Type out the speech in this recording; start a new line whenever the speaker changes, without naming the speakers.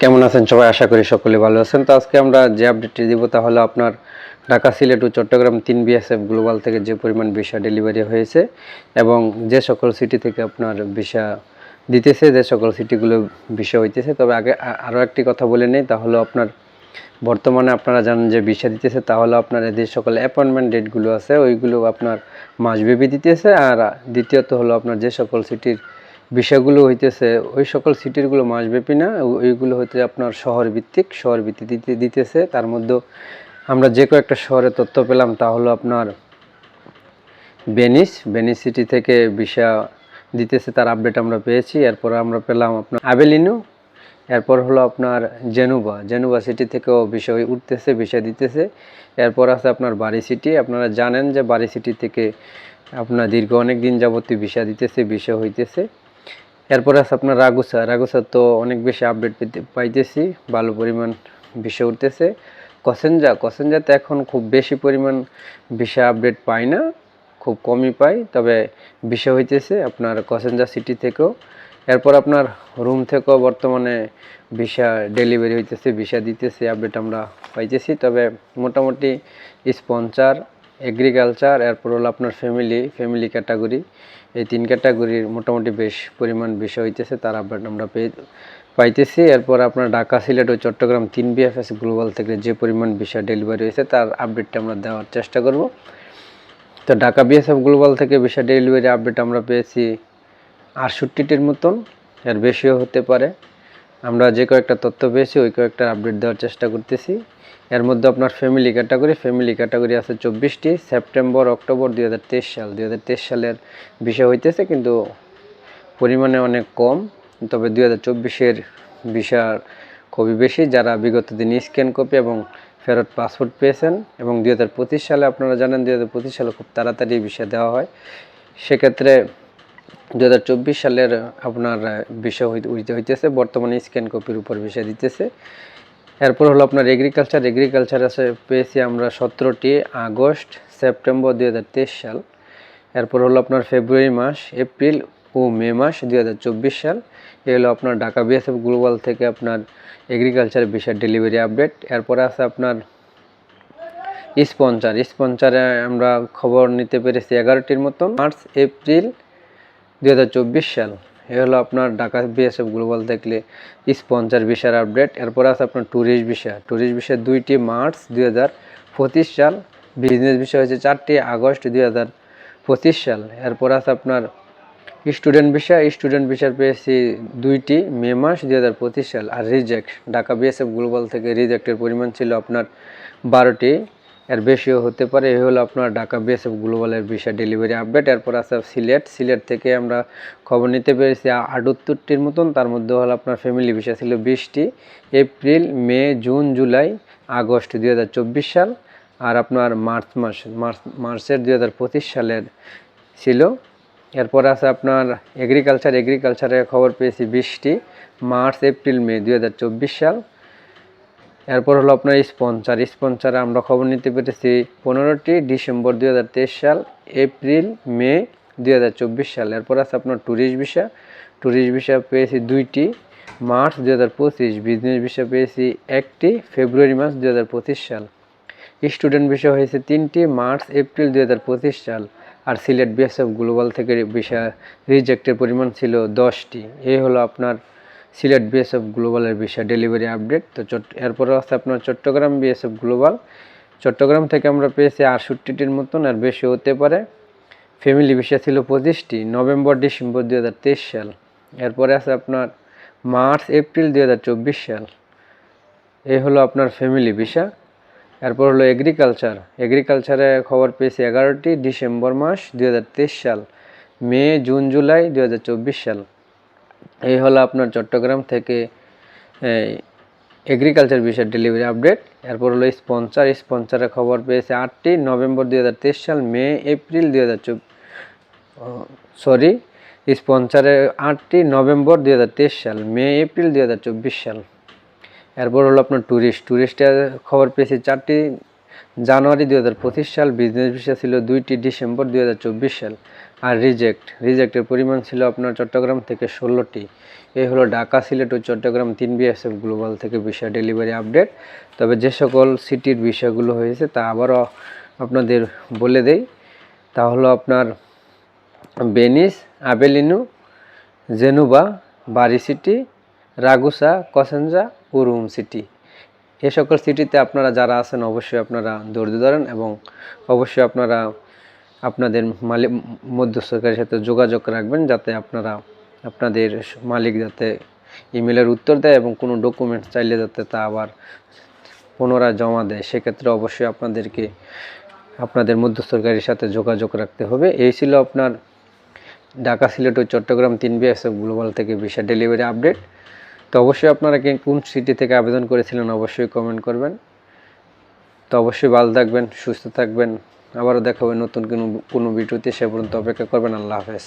কেমন আছেন? সবাই আশা করি সকলে ভালো আছেন। তো আজকে আমরা যে আপডেটটি দিব তা হলো আপনার ঢাকা, সিলেট ও চট্টগ্রাম তিন বিএসএফ গ্লোবাল থেকে যে পরিমাণ ভিসা ডেলিভারি হয়েছে এবং যে সকল সিটি থেকে আপনার ভিসা দিতেছে, যে সকল সিটিগুলো ভিসা হইতেছে। তবে আগে আরও একটি কথা বলে নেই, তা হলো আপনার বর্তমানে আপনারা জানেন যে ভিসা দিতেছে তাহলে আপনার যে সকল অ্যাপয়েন্টমেন্ট ডেটগুলো আছে, ওইগুলো আপনার মাসব্যাপী দিতেছে। আর দ্বিতীয়ত হলো আপনার যে সকল সিটির বিষয়গুলো হইতেছে, ওই সকল সিটিরগুলো মাসব্যাপী না ওইগুলো হইতে আপনার শহর ভিত্তিক শহর ভিত্তিক দিতে, দিতেছে। তার মধ্যে আমরা যে কয়েকটা শহরে তথ্য পেলাম, তা হলো আপনার বেনিস বেনিস সিটি থেকে ভিসা দিতেছে, তার আপডেট আমরা পেয়েছি। এরপর আমরা পেলাম আপনার আবেলিনু। এরপর হলো আপনার জেনুবা জেনুবা সিটি থেকেও বিষয় উঠতেছে বিষয় দিতেছে। এরপর আছে আপনার বাড়ি সিটি। আপনারা জানেন যে বাড়ি সিটি থেকে আপনার দীর্ঘ অনেক দিন যাবতীয় ভিসা দিতেছে বিষয় হইতেছে। এরপর আছে আপনার রাগুসা। রাগুসা তো অনেক বেশি আপডেট পেতে পাইতেছি, ভালো পরিমাণ বিষয় উঠতেছে। কসেঞ্জা কসেঞ্জাতে এখন খুব বেশি পরিমাণ ভিসা আপডেট পাই না, খুব কমই পাই, তবে বিষয় হইতেছে আপনার কসেঞ্জা সিটি থেকেও। এরপর আপনার রুম থেকেও বর্তমানে ভিসা ডেলিভারি হইতেছে ভিসা দিতেছে আপডেট আমরা পাইতেছি, তবে মোটামুটি স্পন্সার এগ্রিকালচার এরপর হলো আপনার ফ্যামিলি ফ্যামিলি ক্যাটাগরি এই তিন ক্যাটাগরির মোটামুটি বেশ পরিমাণ বিষয় হইতেছে, তার আপডেট আমরা পেয়ে পাইতেছি। এরপর আপনার ঢাকা, সিলেট ও চট্টগ্রাম তিন বিএফএস গ্লোবাল থেকে যে পরিমাণ বিষয় ডেলিভারি হয়েছে, তার আপডেটটা আমরা দেওয়ার চেষ্টা করব। তো ঢাকা বিএসএফ গ্লোবাল থেকে বিষয় ডেলিভারি আপডেট আমরা পেয়েছি আটষট্টিটির মতন। এর বেশিও হতে পারে। আমরা যে কয়েকটা তথ্য পেয়েছি, ওই কয়েকটা আপডেট দেওয়ার চেষ্টা করতেছি। এর মধ্যে আপনার ফ্যামিলি ক্যাটাগরি ফ্যামিলি ক্যাটাগরি আছে চব্বিশটি সেপ্টেম্বর অক্টোবর দুই হাজার তেইশ সাল। দুই হাজার তেইশ সালের বিষয় হইতেছে কিন্তু পরিমাণে অনেক কম, তবে দুই হাজার চব্বিশের বিষয় খুবই বেশি। যারা বিগত দিন স্ক্যান কপি এবং ফেরত পাসপোর্ট পেয়েছেন এবং দুই হাজার পঁচিশ সালে আপনারা জানেন, দুই হাজার পঁচিশ সালে খুব তাড়াতাড়ি বিষয় দেওয়া হয়। সেক্ষেত্রে দু হাজার চব্বিশ সালের আপনার বিষয় হইতে- হইতে হইতেছে, বর্তমানে স্ক্যান কপির উপর বিষয় দিতেছে। এরপর হলো আপনার এগ্রিকালচার এগ্রিকালচার আছে পেয়েছি আমরা সতেরোটি আগস্ট, সেপ্টেম্বর দুই হাজার তেইশ সাল। এরপর হলো আপনার ফেব্রুয়ারি মাস, এপ্রিল ও মে মাস দুই হাজার চব্বিশ সাল। এ হলো আপনার ঢাকা বিএসএফ গ্লোবাল থেকে আপনার এগ্রিকালচার বিষয় ডেলিভারি আপডেট এরপরে আছে আপনার স্পন্সার স্পন্সারে আমরা খবর নিতে পেরেছি এগারোটির মতন। মার্চ, এপ্রিল দুই হাজার চব্বিশ সাল। এ হলো আপনার ঢাকা বিএসএফ গ্লোবাল দেখলে স্পন্সার বিষয়ের আপডেট এরপর আছে আপনার ট্যুরিস্ট বিষয় ট্যুরিস্ট বিষয় দুইটি মার্চ দুই হাজার পঁচিশ সাল। বিজনেস বিষয় হচ্ছে চারটি আগস্ট দুই হাজার পঁচিশ সাল। এরপর আছে আপনার স্টুডেন্ট বিষয় স্টুডেন্ট বিষয় পেয়েছি দুইটি মে মাস দুই হাজার পঁচিশ সাল। আর রিজেক্ট ঢাকা বিএসএফ গ্লোবাল থেকে রিজেক্টের পরিমাণ ছিল আপনার বারোটি। এর বেশিও হতে পারে। এই হলো আপনার ঢাকা বিএসএফ গ্লোবালের বিষয় ডেলিভারি আপডেট এরপর আছে সিলেট। সিলেট থেকে আমরা খবর নিতে পেরেছি আটাত্তরটির মতন। তার মধ্যে হলো আপনার ফ্যামিলি বিষয় ছিল বিশটি। April, May, June, July, August দুই হাজার চব্বিশ সাল আর আপনার মার্চ মাস, মার্চ, মার্চের দুই হাজার পঁচিশ সালের ছিল। এরপর আছে আপনার এগ্রিকালচার এগ্রিকালচারের খবর পেয়েছি বিশটি। মার্চ, এপ্রিল, মে দুই হাজার চব্বিশ সাল এরপর হলো আপনার স্পন্সার স্পন্সারে আমরা খবর নিতে পেরেছি পনেরোটি ডিসেম্বর দুই হাজার তেইশ সাল, এপ্রিল, মে দুই হাজার চব্বিশ সাল। এরপর আছে আপনার ট্যুরিস্ট ভিসা ট্যুরিস্ট ভিসা পেয়েছি দুইটি, মার্চ দুই হাজার পঁচিশ। বিজনেস ভিসা পেয়েছি একটি, ফেব্রুয়ারি মাস দুই হাজার পঁচিশ সাল। স্টুডেন্ট বিষয় হয়েছে তিনটি, মার্চ, এপ্রিল দুই হাজার পঁচিশ সাল। আর সিলেট বিএসএফ গ্লোবাল থেকে বিষয় রিজেক্টের পরিমাণ ছিল দশটি। এই হলো আপনার সিলেট বিএসএফ গ্লোবালের বিষয় ডেলিভারি আপডেট তো চট এরপরে আছে আপনার চট্টগ্রাম বিএসএফ গ্লোবাল চট্টগ্রাম থেকে আমরা পেয়েছি আটষট্টিটির মতন, আর বেশি হতে পারে। ফ্যামিলি ভিসা ছিল পঁচিশটি, নভেম্বর, ডিসেম্বর দুই হাজার তেইশ সাল। এরপরে আছে আপনার মার্চ, এপ্রিল দুই হাজার চব্বিশ সাল। এই হলো আপনার ফ্যামিলি ভিসা এরপর হলো এগ্রিকালচার এগ্রিকালচারে খবর পেয়েছি এগারোটি, ডিসেম্বর মাস দুই হাজার তেইশ সাল। মে, জুন, জুলাই দুই হাজার চব্বিশ সাল। এই হলো আপনার চট্টগ্রাম থেকে এগ্রিকালচার বিষয়ের ডেলিভারি আপডেট এরপর হলো স্পন্সার স্পন্সারের খবর পেয়েছে আটটি নভেম্বর দুই হাজার তেইশ সাল, মে, এপ্রিল দুই হাজার সরি স্পন্সারে আটটি নভেম্বর দুই হাজার তেইশ সাল, মে, এপ্রিল দুই হাজার চব্বিশ সাল। এরপর হলো আপনার ট্যুরিস্ট ট্যুরিস্টের খবর পেয়েছি চারটি জানুয়ারি দুই হাজার পঁচিশ সাল বিজনেস ভিসা ছিল দুইটি ডিসেম্বর দুই হাজার চব্বিশ সাল। আর রিজেক্ট রিজেক্টের পরিমাণ ছিল আপনার চট্টগ্রাম থেকে ষোলোটি। এই হলো ঢাকা, সিলেট ও চট্টগ্রাম তিন বিএসএফ গ্লোবাল থেকে বিষয় ডেলিভারি আপডেট তবে যে সকল সিটির বিষয়গুলো হয়েছে তা আবারও আপনাদের বলে দেই। তা হলো আপনার Venice Avellino Genoa Bari city Ragusa Cosenza ও রুম সিটি এ সকল সিটিতে আপনারা যারা আছেন অবশ্যই আপনারা ধৈর্য ধরেন এবং অবশ্যই আপনারা আপনাদের মালিক, মধ্যস্থকারীর সাথে যোগাযোগ রাখবেন যাতে আপনারা আপনাদের মালিক যাতে ইমেলের উত্তর দেয় এবং কোনো ডকুমেন্টস চাইলে যাতে তা আবার পুনরায় জমা দেয়। সেক্ষেত্রে অবশ্যই আপনাদেরকে, আপনাদের মধ্যস্থকারীর সাথে যোগাযোগ রাখতে হবে। এই ছিল আপনার ঢাকা সিলেট ও চট্টগ্রাম তিন বিএসএফ গ্লোবাল থেকে ভিসা ডেলিভারি আপডেট। তো অবশ্যই আপনারা কোন সিটি থেকে আবেদন করেছিলেন অবশ্যই কমেন্ট করবেন। তো অবশ্যই ভালো থাকবেন, সুস্থ থাকবেন। আবারও দেখা হবে নতুন কোনো কোনো ভিডিওতে সে পর্যন্ত অপেক্ষা করবেন আল্লাহ হাফেজ।